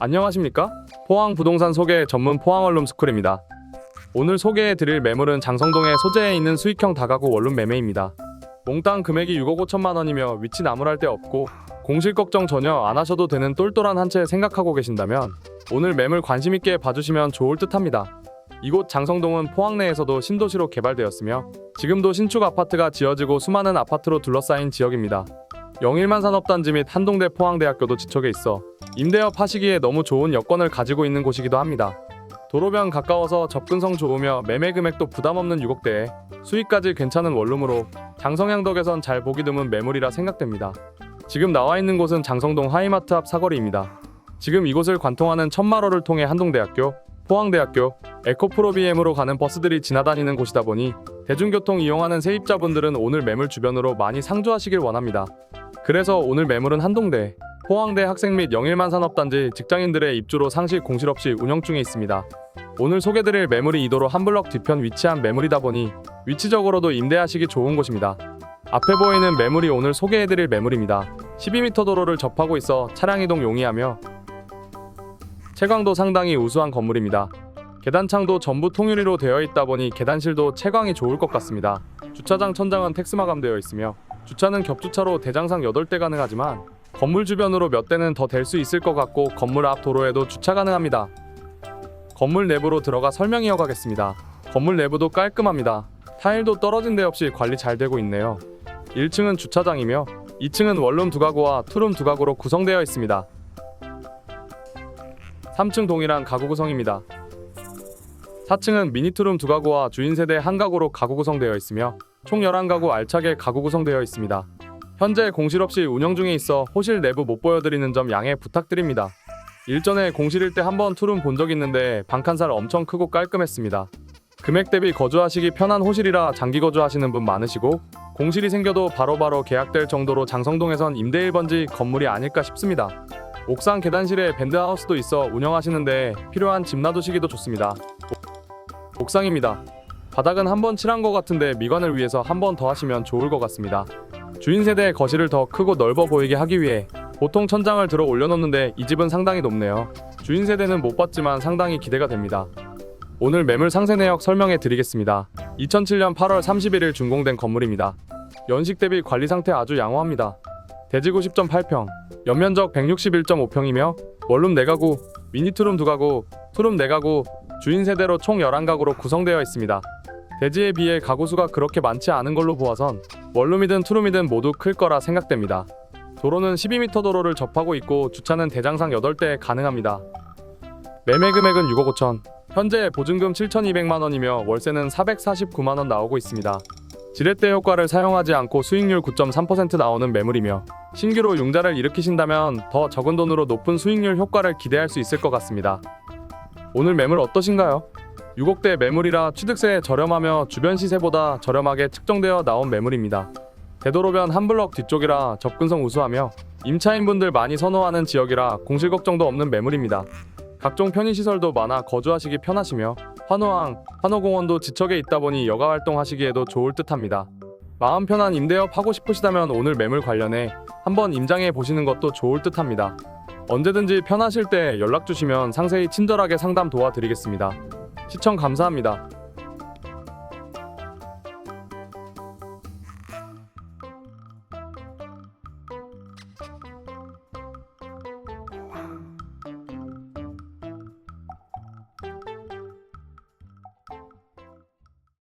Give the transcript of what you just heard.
안녕하십니까? 포항 부동산 소개 전문 포항 원룸 스쿨입니다. 오늘 소개해 드릴 매물은 장성동의 소재에 있는 수익형 다가구 원룸 매매입니다. 몽땅 금액이 6억 5천만 원이며 위치 나무랄 데 없고 공실 걱정 전혀 안 하셔도 되는 똘똘한 한 채 생각하고 계신다면 오늘 매물 관심 있게 봐주시면 좋을 듯합니다. 이곳 장성동은 포항 내에서도 신도시로 개발되었으며 지금도 신축 아파트가 지어지고 수많은 아파트로 둘러싸인 지역입니다. 영일만 산업단지 및 한동대 포항대학교도 지척에 있어 임대업 하시기에 너무 좋은 여건을 가지고 있는 곳이기도 합니다. 도로변 가까워서 접근성 좋으며 매매 금액도 부담 없는 6억대에 수익까지 괜찮은 원룸으로 장성향 덕에선 잘 보기 드문 매물이라 생각됩니다. 지금 나와 있는 곳은 장성동 하이마트 앞 사거리입니다. 지금 이곳을 관통하는 천마로를 통해 한동대학교, 포항대학교, 에코프로비엠으로 가는 버스들이 지나다니는 곳이다 보니 대중교통 이용하는 세입자분들은 오늘 매물 주변으로 많이 상주하시길 원합니다. 그래서 오늘 매물은 한동대, 포항대 학생 및 영일만 산업단지 직장인들의 입주로 상시 공실 없이 운영 중에 있습니다. 오늘 소개드릴 매물이 이도로 한 블럭 뒤편 위치한 매물이다 보니 위치적으로도 임대하시기 좋은 곳입니다. 앞에 보이는 매물이 오늘 소개해드릴 매물입니다. 12m 도로를 접하고 있어 차량 이동 용이하며 채광도 상당히 우수한 건물입니다. 계단창도 전부 통유리로 되어 있다 보니 계단실도 채광이 좋을 것 같습니다. 주차장 천장은 텍스 마감되어 있으며 주차는 겹주차로 대장상 8대 가능하지만 건물 주변으로 몇 대는 더 될 수 있을 것 같고 건물 앞 도로에도 주차 가능합니다. 건물 내부로 들어가 설명 이어가겠습니다. 건물 내부도 깔끔합니다. 타일도 떨어진 데 없이 관리 잘 되고 있네요. 1층은 주차장이며 2층은 원룸 두 가구와 투룸 두 가구로 구성되어 있습니다. 3층 동일한 가구 구성입니다. 4층은 미니투룸 두 가구와 주인 세대 한 가구로 가구 구성되어 있으며 총 11가구 알차게 가구 구성되어 있습니다. 현재 공실 없이 운영 중에 있어 호실 내부 못 보여드리는 점 양해 부탁드립니다. 일전에 공실일 때 한번 투룸 본 적 있는데 방칸살 엄청 크고 깔끔했습니다. 금액 대비 거주하시기 편한 호실이라 장기 거주하시는 분 많으시고 공실이 생겨도 바로 바로 계약될 정도로 장성동에선 임대 1번지 건물이 아닐까 싶습니다. 옥상 계단실에 밴드하우스도 있어 운영하시는데 필요한 집 놔두시기도 좋습니다. 옥상입니다. 바닥은 한 번 칠한 것 같은데 미관을 위해서 한 번 더 하시면 좋을 것 같습니다. 주인 세대의 거실을 더 크고 넓어 보이게 하기 위해 보통 천장을 들어 올려놓는데 이 집은 상당히 높네요. 주인 세대는 못 봤지만 상당히 기대가 됩니다. 오늘 매물 상세 내역 설명해 드리겠습니다. 2007년 8월 31일 준공된 건물입니다. 연식 대비 관리 상태 아주 양호합니다. 대지구 10.8평, 연면적 161.5평이며 원룸 4가구, 미니투룸 2가구, 투룸 4가구, 주인 세대로 총 11가구로 구성되어 있습니다. 대지에 비해 가구 수가 그렇게 많지 않은 걸로 보아선 원룸이든 투룸이든 모두 클 거라 생각됩니다. 도로는 12m 도로를 접하고 있고 주차는 대장상 8대 가능합니다. 매매 금액은 6억 5천, 현재 보증금 7,200만 원이며 월세는 449만 원 나오고 있습니다. 지렛대 효과를 사용하지 않고 수익률 9.3% 나오는 매물이며 신규로 융자를 일으키신다면 더 적은 돈으로 높은 수익률 효과를 기대할 수 있을 것 같습니다. 오늘 매물 어떠신가요? 6억대 매물이라 취득세 저렴하며 주변 시세보다 저렴하게 측정되어 나온 매물입니다. 대도로변 한 블럭 뒤쪽이라 접근성 우수하며 임차인분들 많이 선호하는 지역이라 공실 걱정도 없는 매물입니다. 각종 편의시설도 많아 거주하시기 편하시며 환호항, 환호공원도 지척에 있다 보니 여가 활동하시기에도 좋을 듯합니다. 마음 편한 임대업 하고 싶으시다면 오늘 매물 관련해 한번 임장해 보시는 것도 좋을 듯합니다. 언제든지 편하실 때 연락 주시면 상세히 친절하게 상담 도와드리겠습니다. 시청 감사합니다.